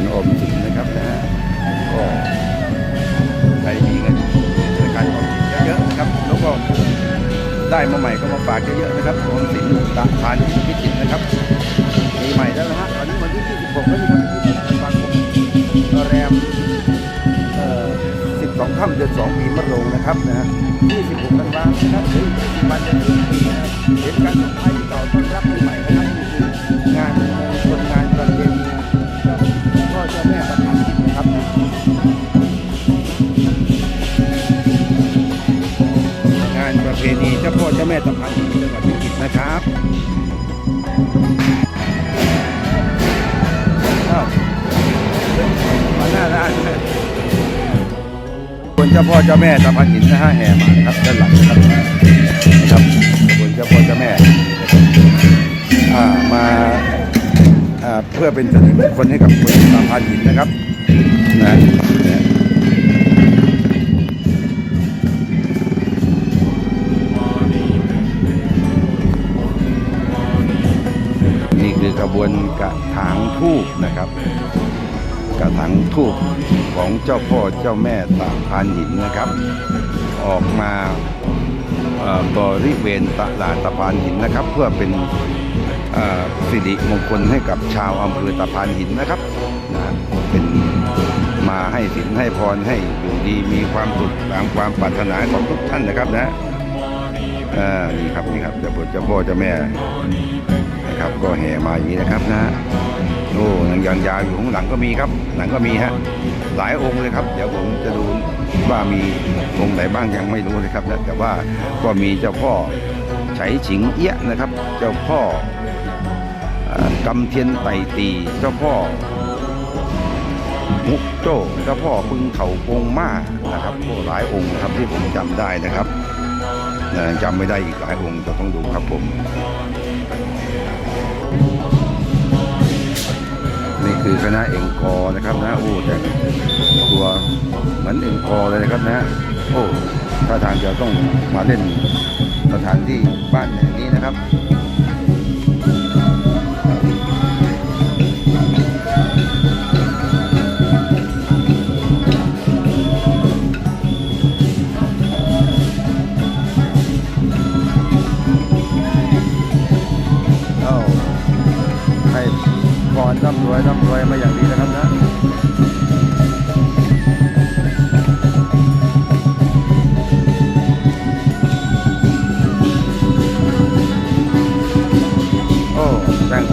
ธนารออมสินนะครับนะฮะก็ใครมีเงินธนาคารออมสินเยอะๆนะครับแล้วก็ได้มาใหม่ก็มาฝากเยอะๆนะครับออมสินตะพานที่พิจิตรนะครับมีใหม่แล้วนะฮะวันนี้วันที่26แล้วนะครับ26ธันวาคมแรมเอ่อ12ค่ำเดือน2ปีมะโรงนะครับนะฮะ26ธันวาคมนะครับถึง20วันจะถึงปีนะครับเห็นการส่งท้าย เจ้าพ่อเจ้าแม่ตะพานหินจังหวัดพิจิตรนะครับอ้ามาหน้าร้านคนเจ้าพ่อเจ้าแม่ตะพานหินนะฮะแห่มานะครับด้านหลังนะครับนะครับคนเจ้าพ่อเจ้าแม่อ่ามาอ่าเพื่อเป็นสิริมงคลให้กับคนตะพานหินนะครับนะ บวนกระถางทูบนะครับ กระถางทูบของเจ้าพ่อเจ้าแม่ตาพานหินนะครับ ออกมาบริเวณตลาดตะพานหินนะครับ เพื่อเป็นสิริมงคลให้กับชาวอำเภอตะพานหินนะครับนะเป็นมาให้สินให้พรให้อยู่ดีมีความสุขตามความปรารถนาของทุกท่านนะครับนะอ่านี่ครับนี่ครับเจ้าพ่อเจ้าพ่อเจ้าแม่ นะครับ ก็แห่มาอย่างนี้นะครับนะโอ้ยังยังยาวอยู่ข้างหลังก็มีครับหลังก็มีฮะหลายองค์เลยครับ เดี๋ยวผมจะดูว่ามีองค์ไหนบ้างยังไม่รู้เลยครับนะแต่ว่าก็มีเจ้าพ่อไฉฉิงเอี้ยะนะครับ เจ้าพ่อกำเทียนไตตีเจ้าพ่อมุกโจ้เจ้าพ่อปึงเถากงมานะครับก็หลายองค์ครับที่ผมจำได้นะครับจำไม่ได้อีกหลายองค์จะต้องดูครับผม คือคณะเอ็งกอนะครับนะโอ้แต่ตัวเหมือนเอ็งกอเลยนะครับนะโอ้ถ้าทางจะต้องมาเล่นสถานที่บ้านแห่งนี้นะครับ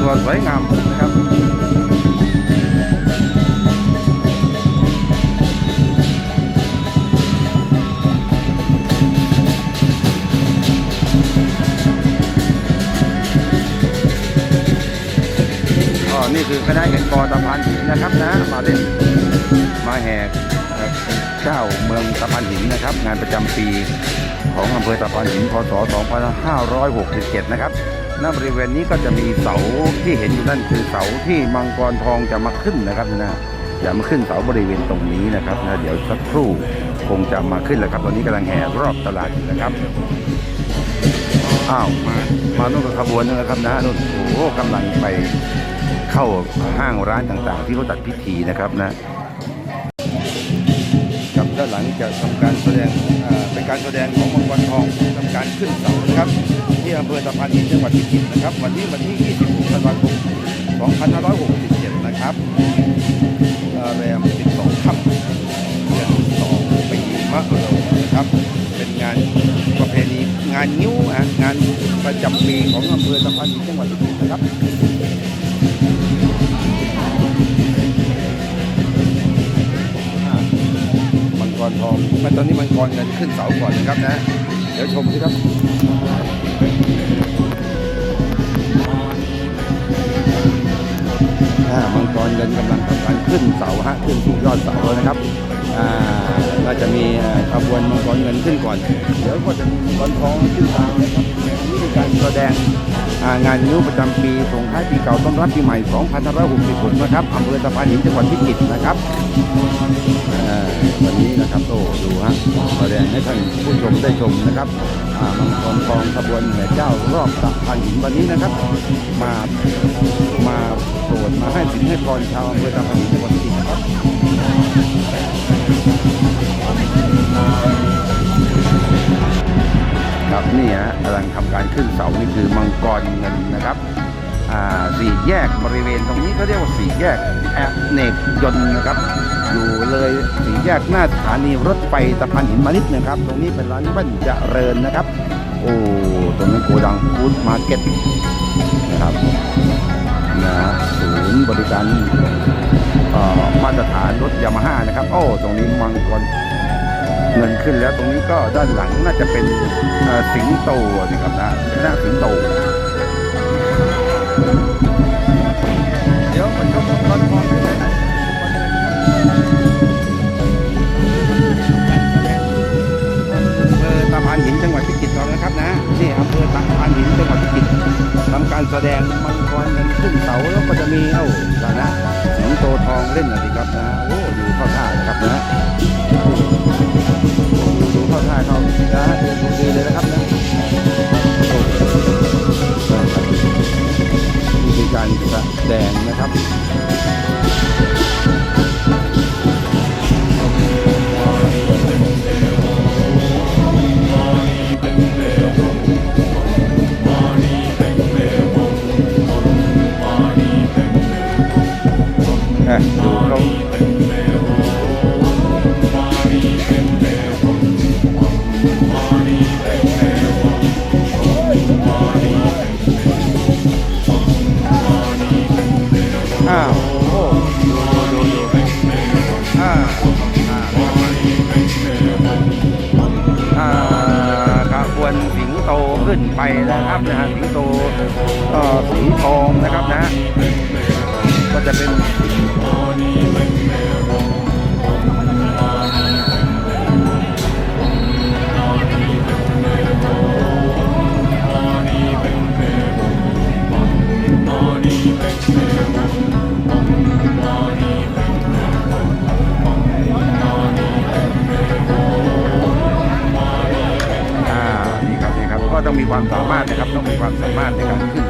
ตัวสวยงามนะครับนี่คือคณะเห็นกอตะพานหินนะครับนะมาเล่นมาแห่เอ่อเจ้าเมืองตะพานหินนะครับ งานประจำปีของอำเภอตะพานหินพศ 2567 นะครับ ณบริเวณนี้ก็จะมีเสาที่เห็นอยู่นั่นคือเสาที่มังกรทองจะมาขึ้นนะครับนะจะมาขึ้นเสาบริเวณตรงนี้นะครับนะเดี๋ยวสักครู่คงจะมาขึ้นแล้วครับ ตอนนี้กำลังแห่รอบตลาดอยู่นะครับอ้าวมามานู่นกับขบวนนึงนะครับนะนู่นโอ้กำลังไปเข้าห้างร้านต่างๆ ที่เขาจัดพิธีนะครับนะ ด้านหลังจะทำการแสดงเป็นการแสดงของมังกรทองทำการขึ้นเสานะครับที่อำเภอตะพานหินจังหวัดพิจิตรนะครับ วันนี้วันที่ 26 ธันวาคม 2567 นะครับเอ่อแรม 12 ค่ำเดือน2ปีมะโรงนะครับ เป็นงานประเพณีงานนิ้วงานประจำปีของอำเภอตะพานหินจังหวัดพิจิตรนะครับ รทองมันตอนนี้มังกรเงินขึ้นเสาก่อนนะครับนะ เดี๋ยวชมสิครับอ่ามังกรเงินกำลังทำการขึ้นเสาฮะขึ้นสู่ยอดเสาแล้วนะครับอ่า เราจะมีขบวนมังกรเงินขึ้นก่อน เดี๋ยวก็จะมีมังกรทองขึ้นตามนะครับนี่คือการแสดงงานนิ้วประจำปีส่งท้ายปีเก่าต้อนรับปีใหม่ 2566 นะครับอำเภอตะพานหินจังหวัดพิจิตรนะครับวันนี้นะครับโอ้ดูฮะแสดงให้ท่านผู้ชมได้ชมนะครับมังกรทองขบวนแห่เจ้ารอบตะพานหินวันนี้นะครับ มามาโปรดมาให้สินให้ศกรชาวอำเภอตะพานหินจังหวัดพิจิตรนะครับ ครับนี่ฮะกำลังทำการขึ้นเสานี่คือมังกรเงินนะครับสี่แยกบริเวณตรงนี้ก็เรียกว่าสี่แยกแอเนกยนต์นะครับ อยู่เลยสี่แยกหน้าสถานีรถไฟตะพานหินมานิดนึงครับ ตรงนี้เป็นร้านบ้านเจริญนะครับ โอ้ตรงนี้โกดังฟู้ดมาร์เก็ตนะครับนะศูนย์บริการมาตรฐานรถยามาฮ่านะครับ โอ้ตรงนี้มังกร เงินขึ้นแล้วตรงนี้ก็ด้านหลังน่าจะเป็นสิงโตนะครับนะหน้าสิงโต เดี๋ยวมาชมมังกรก่อนเลยนะอำเภอตะพานหินจังหวัดพิจิตรนะครับนะนี่อำเภอตะพานหินจังหวัดพิจิตรทำการแสดงมังกรกันขึ้นเสาแล้วก็จะมีเอ้าแล้วนะสิงโตทองเล่นน่อยสิครับนะโอ้ดูเข้าวท่านะครับนะ เข้าท่าเขานะดูดีเลยนะครับนะโอ้นะครับนี่คือการแสดงนะครับดูเขา ขึ้นไปนะครับนะฮะสิงโตเอ่อสีทองนะครับนะก็จะเป็นอ่ ความสามารถนะครับต้องมีความสามารถในการขึ้น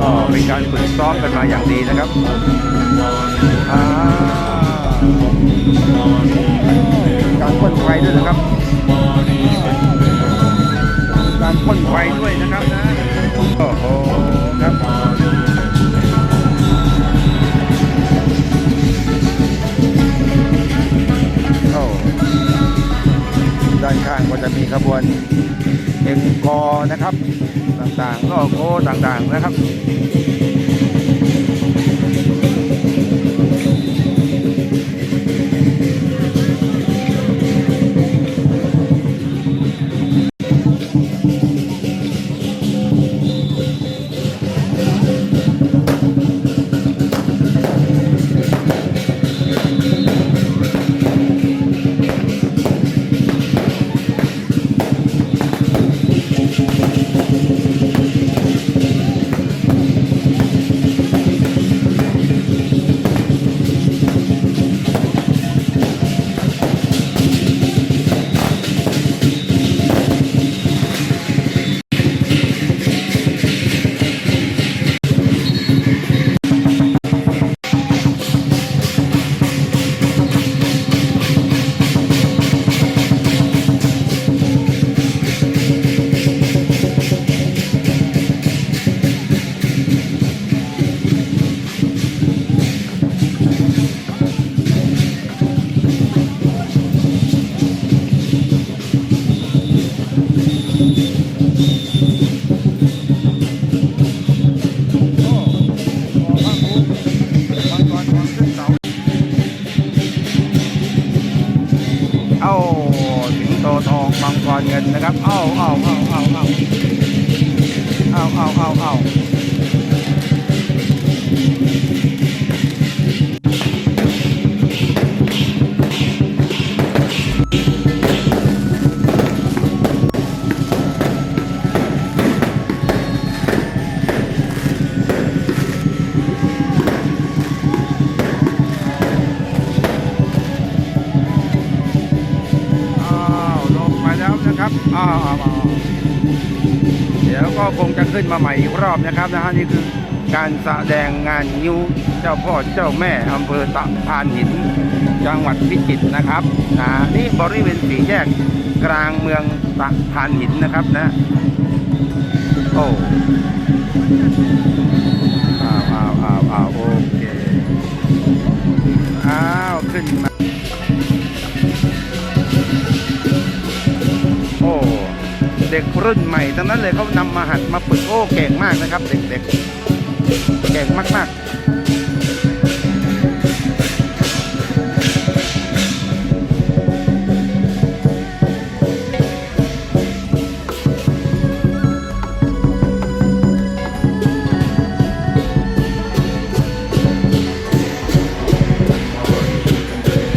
อ๋อเป็นการฝึกซ้อมกันมาอย่างดีนะครับการพ่นไฟด้วยนะครับ การพ่นไฟด้วยนะครับนะโอ้โหครับ ด้านข้างก็จะมีขบวนเอ็งกอนะครับ ต่างๆก็โก้ต่างๆนะครับ จะขึ้นมาใหม่อีกรอบนะครับนะฮะนี่คือการแสดงงานยิ้วเจ้าพ่อเจ้าแม่อำเภอตะพานหิน จังหวัดพิจิตรนะครับนะนี่บริเวณสี่แยกกลางเมืองตะพานหินนะครับนะโอ้อ้าวอ้าวอ้าวอ้าวโอ้ ด็กรุ่นใหม่ทั้งนั้นเลยเขานำมาหัดมาฝึกโอ้เก่งมากนะครับ เด็กๆเก่งมากๆ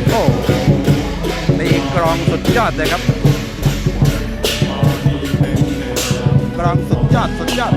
โอ้ตีกรองสุดยอดเลยครับ รองสุดยอดสุดยอด